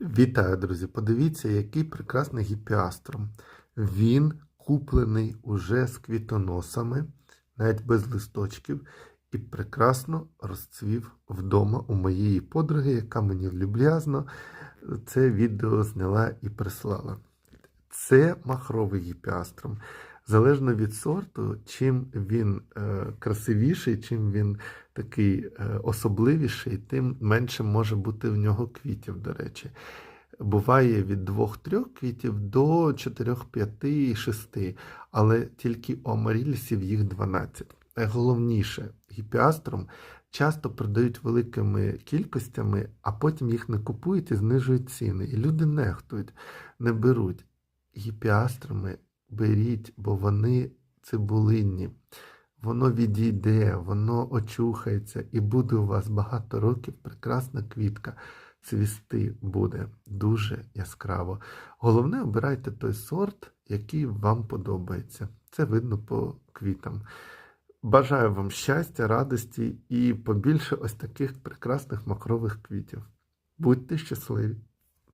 Вітаю, друзі! Подивіться, який прекрасний гіпіаструм. Він куплений уже з квітоносами, навіть без листочків, і прекрасно розцвів вдома у моєї подруги, яка мені люб'язно це відео зняла і прислала. Це махровий гіпіаструм. Залежно від сорту, чим він е, красивіший, чим він такий е, особливіший, тим менше може бути в нього квітів, до речі. Буває від 2-3 квітів до 4, 5, 6, але тільки у амарілісів їх 12. Найголовніше, гіпіаструм часто продають великими кількостями, а потім їх не купують і знижують ціни. І люди нехтують, не беруть. Гіпіаструми беріть, бо вони цибулинні. Воно відійде, воно очухається і буде у вас багато років прекрасна квітка. Цвісти буде дуже яскраво. Головне, обирайте той сорт, який вам подобається. Це видно по квітам. Бажаю вам щастя, радості і побільше ось таких прекрасних махрових квітів. Будьте щасливі!